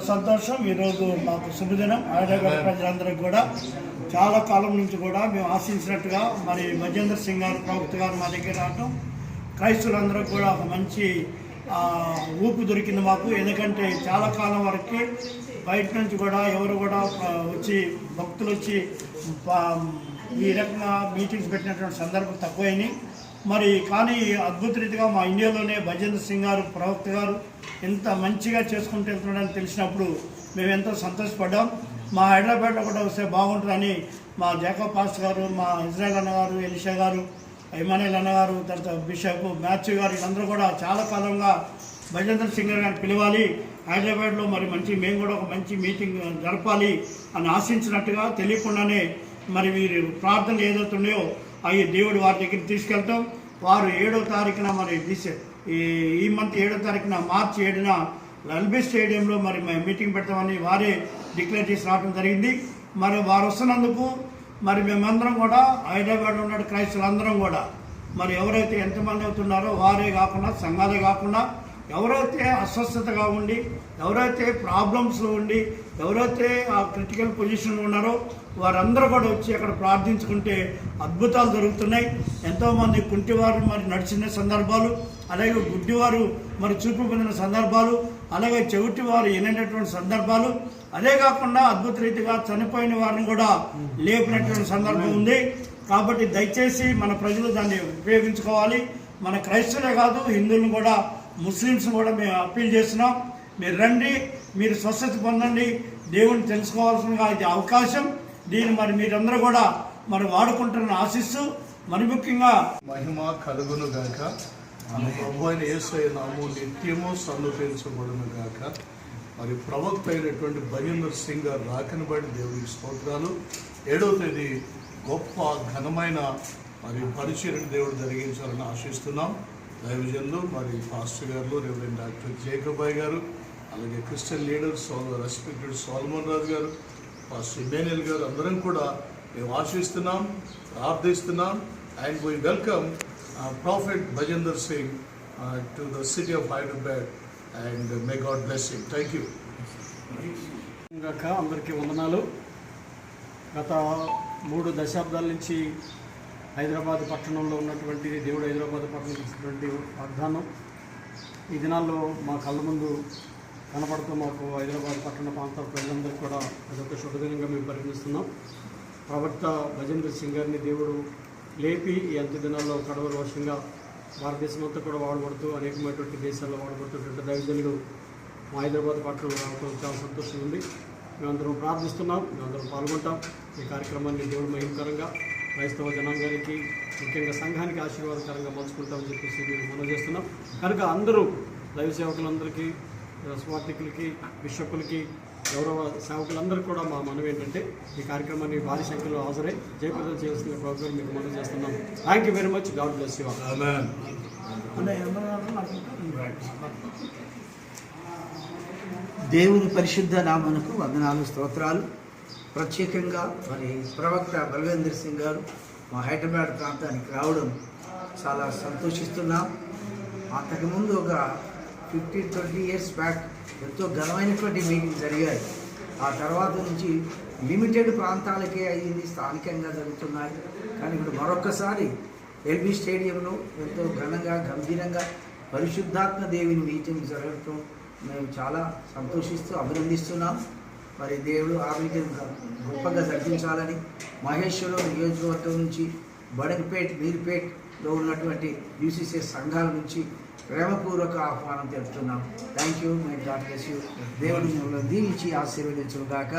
చాలా సంతోషం. ఈరోజు మాకు శుభదినం. హైదరాబాద్ ప్రజలందరికీ కూడా చాలా కాలం నుంచి కూడా మేము ఆశించినట్టుగా మరి మజేంద్ర సింగ్ గారు ప్రవక్త గారు మా దగ్గర రావటం. క్రైస్తులందరూ కూడా ఒక మంచి ఊపు దొరికింది మాకు. ఎందుకంటే చాలా కాలం వరకు బయట నుంచి కూడా ఎవరు కూడా వచ్చి భక్తులు వచ్చి ఈ రకంగా మీటింగ్స్ పెట్టినటువంటి సందర్భం తక్కువైనాయి. మరి కానీ అద్భుత రీతిగా మా ఇండియాలోనే భజేంద్ర సింగ్ గారు ప్రవక్త గారు ఎంత మంచిగా చేసుకుంటూ వెళ్తున్నాడని తెలిసినప్పుడు మేము ఎంతో సంతోషపడ్డాం. మా హైదరాబాద్లో కూడా వస్తే బాగుంటుందని మా జాకబ్ పాస్ గారు మా ఇజ్రాయల్ అన్నగారు ఎలిషా గారు ఇమానుయల్ అన్న గారు తర్వాత బిషప్ మ్యాథ్యూ గారు వీళ్ళందరూ కూడా చాలా కాలంగా భజేంద్ర సింగ్ గారిని పిలవాలి. హైదరాబాద్లో మరి మంచి మేము కూడా ఒక మంచి మీటింగ్ జరపాలి అని ఆశించినట్టుగా తెలియకుండానే మరి వీరు ప్రార్థనలు ఏదైతే ఉన్నాయో అవి దేవుడు వారి దగ్గరికి తీసుకెళ్తాం. వారు ఏడో తారీఖున మరి దిశ ఈ ఈ మంత్ ఏడో తారీఖున మార్చి ఏడున ఎల్బీ స్టేడియంలో మరి మేము మీటింగ్ పెడతామని వారే డిక్లేర్ చేసి రావడం జరిగింది. మరి వారు వస్తున్నందుకు మరి మేమందరం కూడా హైదరాబాద్లో ఉన్న క్రైస్తవులందరం కూడా. మరి ఎవరైతే ఎంతమంది అవుతున్నారో వారే కాకుండా సంఘాలే కాకుండా ఎవరైతే అస్వస్థతగా ఉండి ఎవరైతే ప్రాబ్లమ్స్లో ఉండి ఎవరైతే ఆ క్రిటికల్ పొజిషన్లో ఉన్నారో వారందరూ కూడా వచ్చి అక్కడ ప్రార్థించుకుంటే అద్భుతాలు జరుగుతున్నాయి. ఎంతోమంది కుంటివారు మరి నడిచిన సందర్భాలు అలాగే గుడ్డివారు మరి చూపు పొందిన సందర్భాలు అలాగే చెవిటి వారు వినేటటువంటి సందర్భాలు అదే కాకుండా అద్భుత రీతిగా చనిపోయిన వారిని కూడా లేపినటువంటి సందర్భం ఉంది. కాబట్టి దయచేసి మన ప్రజలు దాన్ని ఉపయోగించుకోవాలి. మన క్రైస్తవులే కాదు హిందువులను కూడా ముస్లిమ్స్ కూడా మేము అప్పీల్ చేస్తున్నాం. మీరు రండి మీరు స్వస్థత పొందండి. దేవుని తెలుసుకోవాల్సిన ఇది అవకాశం. దీన్ని మరి మీరందరూ కూడా మరి వాడుకుంటున్న ఆశిస్తూ మరి ముఖ్యంగా మహిమ కలుగును గాక. ప్రభు అయిన యేసయ్య నాము నిత్యము సన్నుతించబడును గాక. మరి ప్రవక్త అయినటువంటి భజేందర్ సింగ్ గారు రాకని బట్టి దేవునికి స్తోత్రాలు. ఏడవ తేదీ గొప్ప ఘనమైన మరి పరిచయం దేవుడు జరిగించాలని ఆశిస్తున్నాం. దైవజన్లు మరి పాస్టర్ గారు రెవరెండ్ డాక్టర్ జేకబాయ్ గారు అలాగే క్రిస్టియన్ లీడర్ సోల్ రెస్పెక్టెడ్ సోల్మన్ రాజు గారు పాస్టర్ ఇమానియల్ గారు అందరం కూడా మేము ఆశిస్తున్నాం ప్రార్థిస్తున్నాం and we welcome prophet Bajinder Singh to the city of Hyderabad and may God bless him thank you అందరికీ వందనాలు. గత మూడు దశాబ్దాల నుంచి హైదరాబాద్ పట్టణంలో ఉన్నటువంటి దేవుడు హైదరాబాద్ పట్టణం ఇచ్చినటువంటి వాగ్దానం. ఈ దినాల్లో మా కళ్ళ ముందు కనపడుతూ మాకు హైదరాబాద్ పట్టణ ప్రాంత ప్రజలందరూ కూడా అదొక శుభదినంగా మేము పరిగణిస్తున్నాం. ప్రవక్త భజేంద్ర సింగ్ గారిని దేవుడు లేపి ఈ అంత్య దినాల్లో కడవల వర్షంగా భారతదేశం అంతా కూడా వాడబడుతూ అనేకమైనటువంటి దేశాల్లో వాడబడుతున్నటువంటి దైవజనులు మా హైదరాబాద్ పట్టణంలో రావడం చాలా సంతోషంగా ఉంది. మేమందరం ప్రార్థిస్తున్నాం మేమందరం పాల్గొంటాం. ఈ కార్యక్రమాన్ని దేవుడు మహిమకరంగా క్రైస్తవ జనాంగానికి ముఖ్యంగా సంఘానికి ఆశీర్వాదకరంగా మలుచుకుంటామని చెప్పేసి మేము మనం చేస్తున్నాం. కనుక అందరూ దైవ సేవకులందరికీ స్వార్థికులకి బిషప్పులకి గౌరవ సేవకులందరికీ కూడా మా మనం ఏంటంటే ఈ కార్యక్రమాన్ని భారీ సంఖ్యలో హాజరై జయప్రదం చేయాల్సిన ప్రోగ్రాం మీకు మనం చేస్తున్నాం. Thank you very much God bless you దేవుని పరిశుద్ధ నామనకు వందనాలు స్తోత్రాలు. ప్రత్యేకంగా మరి ప్రవక్త బలవేంద్ర సింగ్ గారు మా హైదరాబాద్ ప్రాంతానికి రావడం చాలా సంతోషిస్తున్నాం. అంతకుముందు ఒక ఫిఫ్టీన్ ట్వంటీ ఇయర్స్ బ్యాక్ ఎంతో ఘనమైనటువంటి మీటింగ్ జరిగాయి. ఆ తర్వాత నుంచి లిమిటెడ్ ప్రాంతాలకే అయ్యింది స్థానికంగా జరుగుతున్నాయి. కానీ ఇప్పుడు మరొక్కసారి ఎల్బీ స్టేడియంలో ఎంతో ఘనంగా గంభీరంగా పరిశుద్ధాత్మ దేవిని మీటింగ్ జరగటం మేము చాలా సంతోషిస్తూ అభినందిస్తున్నాం. మరి దేవుడు ఆరోగ్యం గొప్పగా జరిపించాలని మహేశ్వరం నియోజకవర్గం నుంచి బడగపేట్ మీర్పేట్లో ఉన్నటువంటి యూసీసీ సంఘాల నుంచి ప్రేమపూర్వక ఆహ్వానం తెలుపుతున్నాం. Thank you my God bless you దేవుడు మిమ్మల్ని దీవించి ఆశీర్వదించుగాక